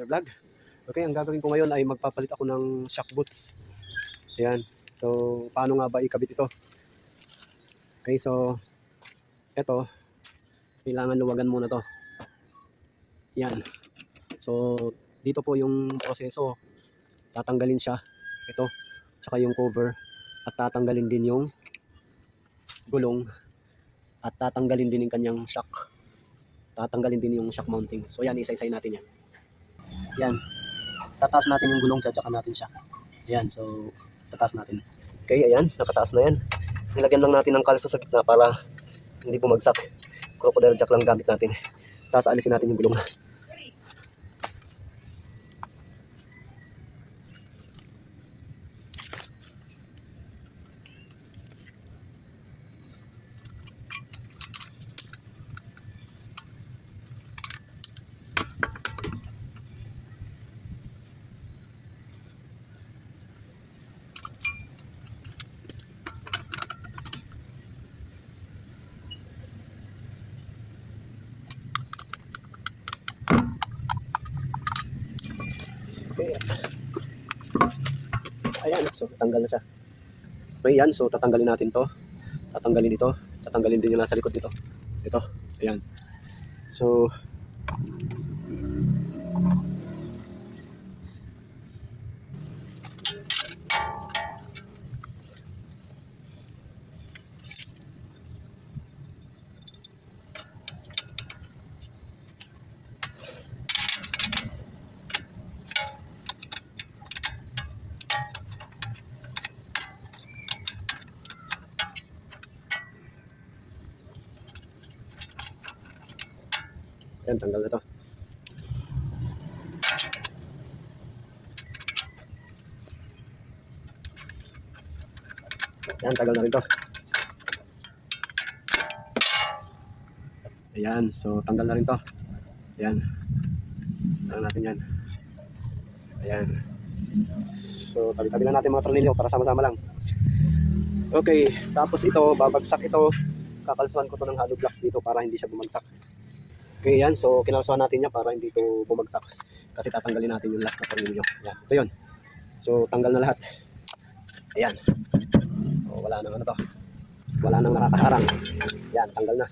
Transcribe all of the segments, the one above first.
another vlog. Okay, ang gagawin ko ngayon ay magpapalit ako ng shock boots. Ayan. So, paano nga ba ikabit ito? Okay, so, eto, kailangan luwagan muna to. Yan. So, dito po yung proseso. Tatanggalin siya. Ito. Tsaka yung cover. At tatanggalin din yung gulong. At tatanggalin din yung kanyang shock. Tatanggalin din yung shock mounting. So, yan, isa-isay natin yan. Yan. Tataas natin yung gulong, tsaka natin siya. Ayan, so, tataas natin. Okay, ayan, nakataas na yan. Nilagyan lang natin ng kalso sa gitna para hindi bumagsak. Crocodile jack lang gamit natin. Tapos alisin natin yung gulong. Okay. Ayan, so tanggal na siya. Okay, yan. So tatanggalin natin to. Tatanggalin ito. Tatanggalin din yung nasa likod nito. Ito. Ayan. So, Yan, tanggal na to. Yan, tagal na rin to. Ayan, so tanggal na rin to. Ayan. Tanggal natin yan. Ayan. So, tabi-tabi lang natin mga tornilyo para sama-sama lang. Okay, tapos ito, babagsak ito. Kakalsuhan ko to ng hollow blocks dito para hindi siya bumagsak. Okay, yan. So, kinalsuhan natin niya para hindi ito bumagsak. Kasi tatanggalin natin yung last na tornilyo. Yan. Ito yun. So, tanggal na lahat. Ayan. O, wala nang ano to. Wala nang nakakaharang. Yan, tanggal na.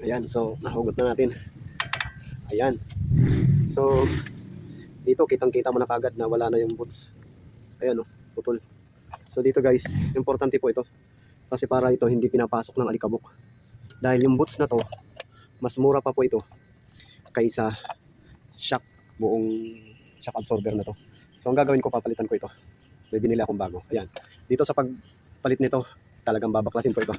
Ayan. So, nahugot na natin. Ayan. So, dito kitang-kita mo na kagad na wala na yung boots. Ayan o, putol. So, dito guys, importante po ito. Kasi para ito hindi pinapasok ng alikabok. Dahil yung boots na to, mas mura pa po ito kaysa shock buong shock absorber na to. So ang gagawin ko, papalitan ko ito. May binili akong bago. Ayan. Dito sa pagpalit nito, talagang babaklasin po ito.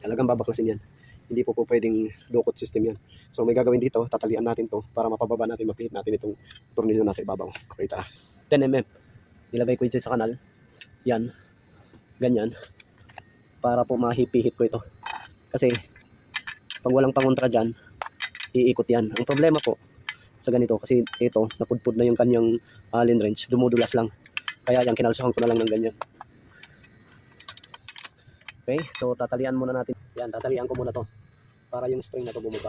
Talagang babaklasin yan. Hindi po po pwedeng dukot system yan. So may gagawin dito, tatalian natin to para mapababa natin, mapihit natin itong tornilyo nasa ibabaw. Okay, tara. 10 mm. Nilagay ko ito sa kanal. Yan. Ganyan. Para po mahipihit ko ito. Kasi, pag walang pangontra dyan, iikot yan. Ang problema po, sa ganito, kasi ito, napudpud na yung kanyang allen wrench, dumudulas lang. Kaya yan, kinalsuhan ko na lang ng ganyan. Okay, so tatalian muna natin. Yan, tatalian ko muna to. Para yung spring na to bumaba.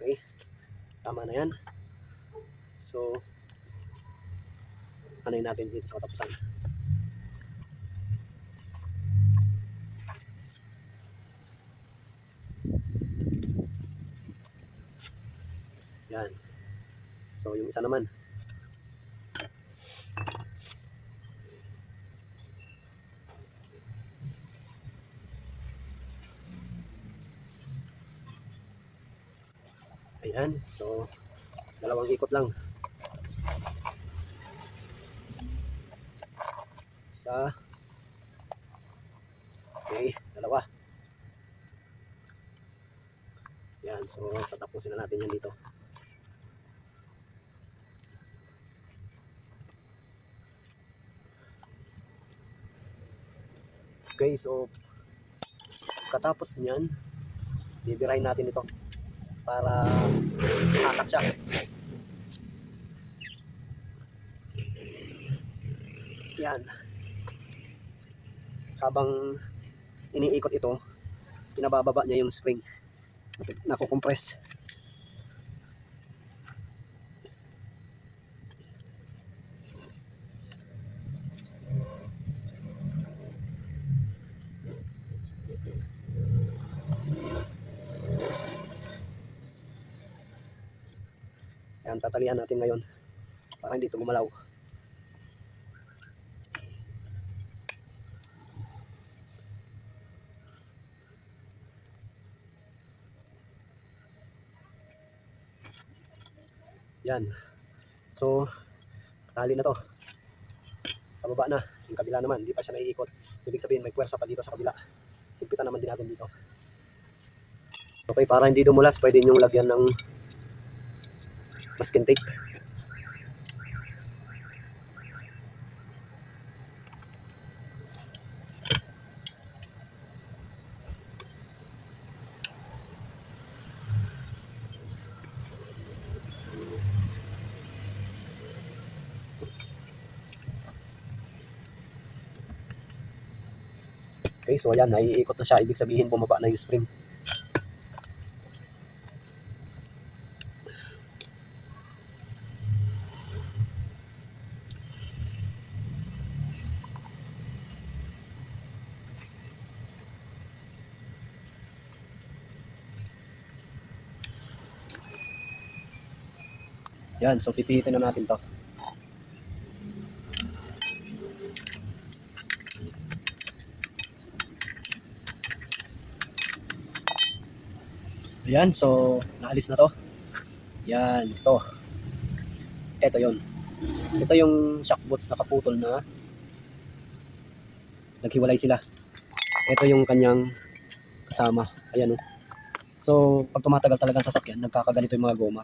Okay. Tama na yan. So, anay natin dito sa katapusan. Yan. So, yung isa naman. Ayan. So, dalawang ikot lang. Isa. Okay, dalawa. Yan, so tatapusin na natin yan dito. Okay, so Katapos niyan, bibirahin natin ito para hatak siya. Yan. Habang iniikot ito, pinabababa niya yung spring. Nakukompress. Yan, tatalian natin ngayon para hindi ito gumalaw. Yan. So, tali na to. Pababa na. Yung kabila naman, hindi pa siya naiikot. Ibig sabihin, may puwersa pa dito sa kabila. Higpitan naman din natin dito. Okay, para hindi dumulas, pwede nyo lagyan ng masking tape. Okay, so ayan, naiikot na siya. Ibig sabihin, bumaba na yung spring. Yan, so pipihitin na natin to. Ayan, so naalis na to. Yan, ito. Ito yon. Ito yung shock boots na kaputol na naghiwalay sila. Ito yung kanyang kasama. Ayan o. So, pag tumatagal talaga ang sasakyan, nagkakaganito yung mga goma.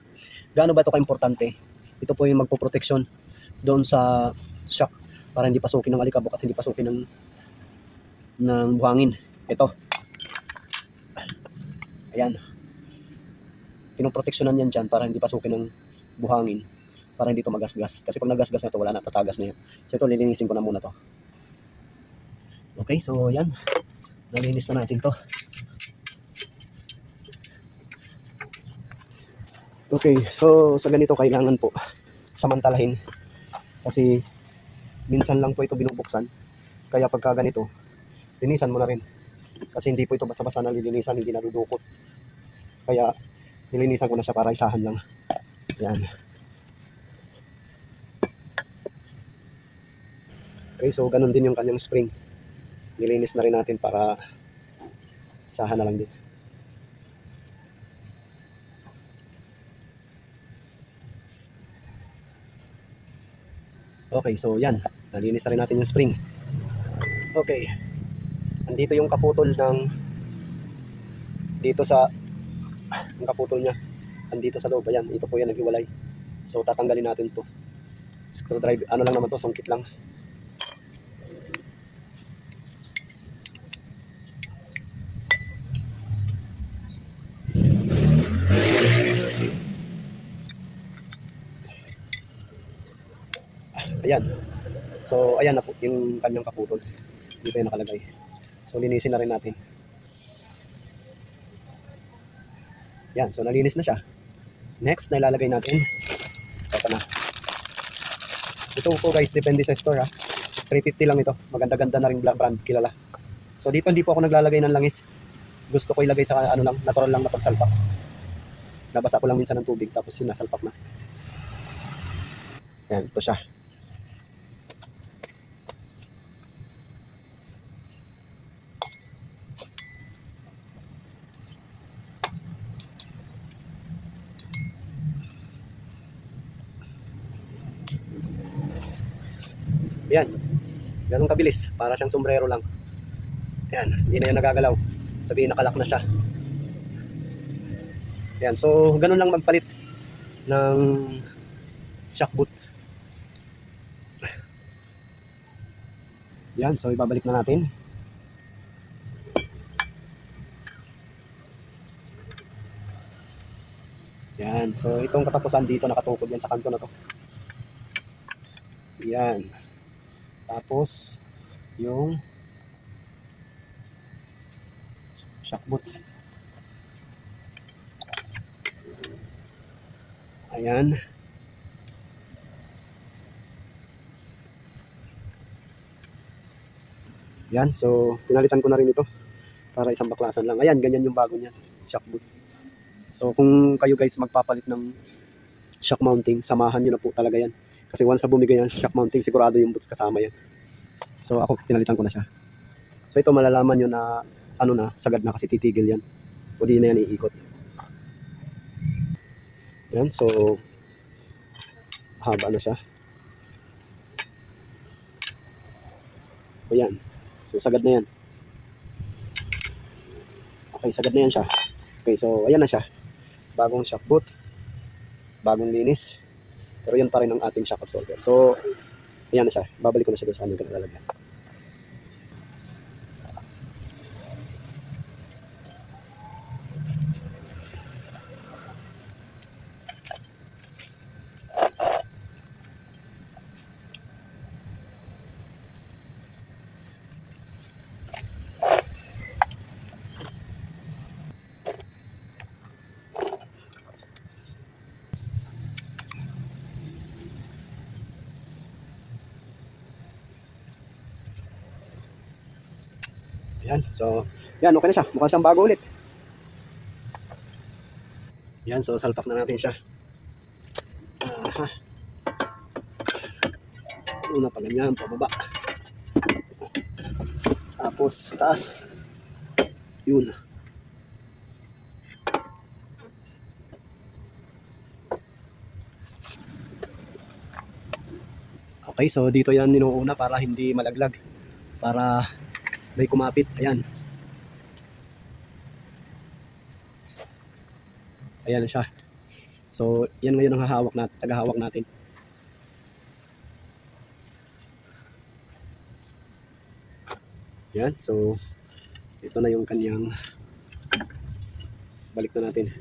Gaano ba ito ka-importante? Ito po yung magpoproteksyon doon sa shock para hindi pasukin ng alikabok at hindi pasukin ng ng buhangin. Ito. Ayan. Pinoproteksyonan yan dyan para hindi pasukin ng buhangin para hindi ito magasgas. Kasi pag nagasgas na ito, wala na, tatagas na yun. So ito, lilinisin ko na muna to. Okay, so yan. Nalinis na natin to. Okay, so sa ganito kailangan po samantalahin. Kasi minsan lang po ito binubuksan. Kaya pagka ganito, linisan mo na rin. Kasi hindi po ito basta-basta nalilinisan, hindi nadudukot. Kaya nilinisan ko na siya para isahan lang. Yan. Okay, so ganun din yung kanyang spring. Nilinis na rin natin para isahan na lang din. Okay, so yan. Nalinis na rin natin yung spring. Okay. Andito yung kaputol ng dito sa ang kaputol niya. Andito sa loob. Ayan, ito po yan naghiwalay. So tatanggalin natin to. Screwdriver, ano lang naman to, sungkit lang. Ayan. So, ayan na po yung kanyang kaputol. Dito yung nakalagay. So, linisin na rin natin. Yan. So, nalinis na siya. Next, na natin. Ito na. Ito po guys, depende sa store ha. 350 lang ito. Maganda-ganda na rin brand, kilala. So, dito hindi po ako naglalagay ng langis. Gusto ko ilagay sa ano lang, natural lang na pagsalpak. Nabasa ko lang minsan ng tubig, tapos yun, nasalpak na. Yan, ito siya. Ganun kabilis. Para siyang sombrero lang. Ayan. Hindi na yan nagagalaw. Sabihin nakalak na siya. Ayan. So, ganun lang magpalit ng shock boot. Yan. So, ibabalik na natin. Yan. So, itong katapusan dito, nakatukod yan sa kanto na to. Yan. Tapos, yung shock boots. Ayan. Yan, so pinalitan ko na rin ito para isang baklasan lang. Ayan, ganyan yung bago niya, shock boot. So kung kayo guys magpapalit ng shock mounting, samahan nyo na po talaga yan. Kasi once na bumigay yan shock mounting, sigurado yung boots kasama yan. So ako pinalitan ko na siya. So ito malalaman nyo na ano na, sagad na kasi titigil yan. O na yan iikot. Yan, so haba na siya. O yan. So sagad na yan. Okay, sagad na yan siya. Okay, so ayan na siya. Bagong shock boots. Bagong linis. Pero yan pa rin ang ating shock absorber. So, ayan na siya. Babalik ko na siya sa kanyang kanalalagyan. Yan. So, yan. Okay na siya. Mukha siyang bago ulit. Yan. So, salpak na natin siya. Aha. Una pa ganyan. Pababa. Tapos, taas. Yun. Okay, so dito yan ninuuna para hindi malaglag. Para may kumapit. Ayan. Ayan na siya. So, yan ngayon ang hahawak natin, tagahawak natin. Yan, so ito na yung kanyang balik na natin.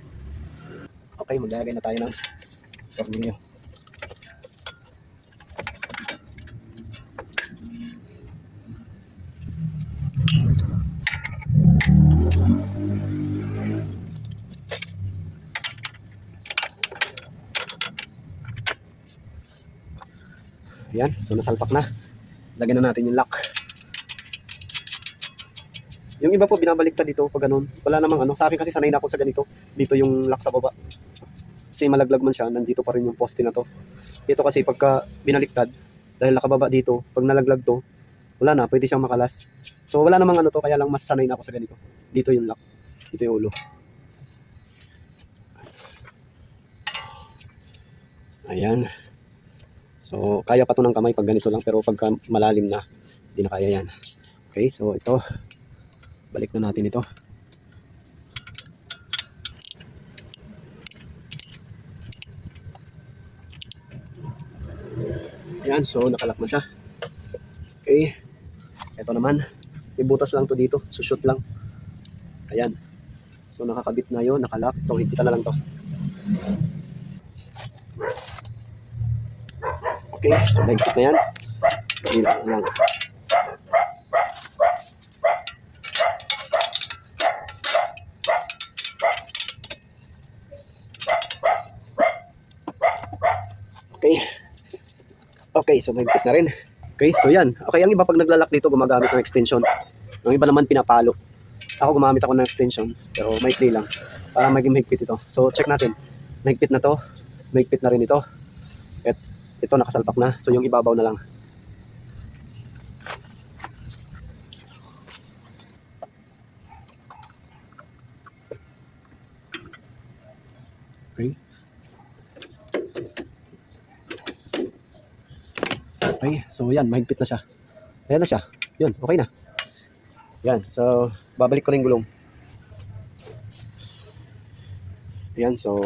Okay, maglalagay na tayo ng tornilyo. Yan, so nasalpak na. Lagyan na natin yung lock. Yung iba po binabaliktad dito pag ganun. Wala namang ano. Sa akin kasi sanay na ako sa ganito. Dito yung lock sa baba. Kasi malaglag man siya, nandito pa rin yung poste na to. Ito kasi pagka binaliktad, dahil nakababa dito, pag nalaglag to, wala na, pwede siyang makalas. So wala namang ano to, kaya lang mas sanay na ako sa ganito. Dito yung lock. Dito yung ulo. Ayan. So, kaya pa to ng kamay pag ganito lang, pero pagka malalim na, hindi na kaya yan. Okay, so ito, balik na natin ito. Ayan, so nakalak na siya. Okay, ito naman, ibutas lang to dito, sushoot lang. Ayan. So nakakabit na yon, nakalak. Ito, higpitan na lang to. Okay, so mahigpit na yan. Na lang. Okay. Okay, so mahigpit na rin. Okay, so yan. Okay, ang iba pag naglalak dito, gumagamit ng extension. Ang iba naman pinapalo. Ako gumamit ako ng extension, pero maikli lang. Para maging mahigpit ito. So, check natin. Mahigpit na to. Mahigpit na rin ito. Ito nakasalpak na. So, yung ibabaw na lang. Okay. Okay, so yan, mahigpit na siya. Ayan na siya. Yun, okay na. Yan, so babalik ko na yung gulong. Yan, so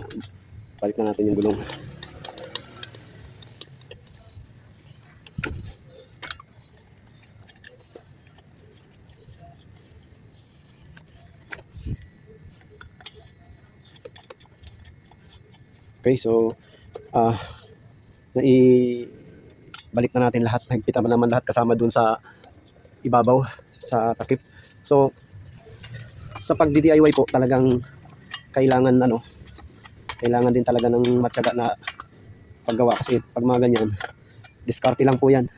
balik na natin yung gulong. Okay, so ah nai balik na natin lahat. Nagpita naman lahat kasama dun sa ibabaw sa takip. So sa pagdi-DIY po talagang kailangan ano kailangan din talaga ng matyaga na paggawa kasi pag mga ganyan diskarte lang po yan.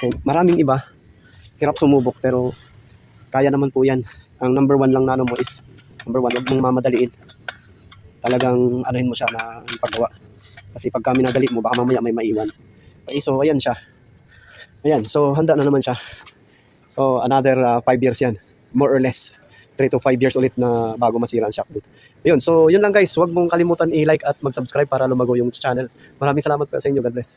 And maraming iba hirap sumubok pero kaya naman po yan. Ang number one lang na ano mo is number one, huwag mong mamadaliin. Talagang anuhin mo siya na paggawa. Kasi pag kami nadali mo, baka mamaya may maiwan. Okay, so ayan siya. Ayan, so handa na naman siya. So another 5 years yan, more or less. 3 to 5 years ulit na bago masira ang shock boot. Ayun, so yun lang guys, huwag mong kalimutan i-like at mag-subscribe para lumago yung channel. Maraming salamat po sa inyo. God bless.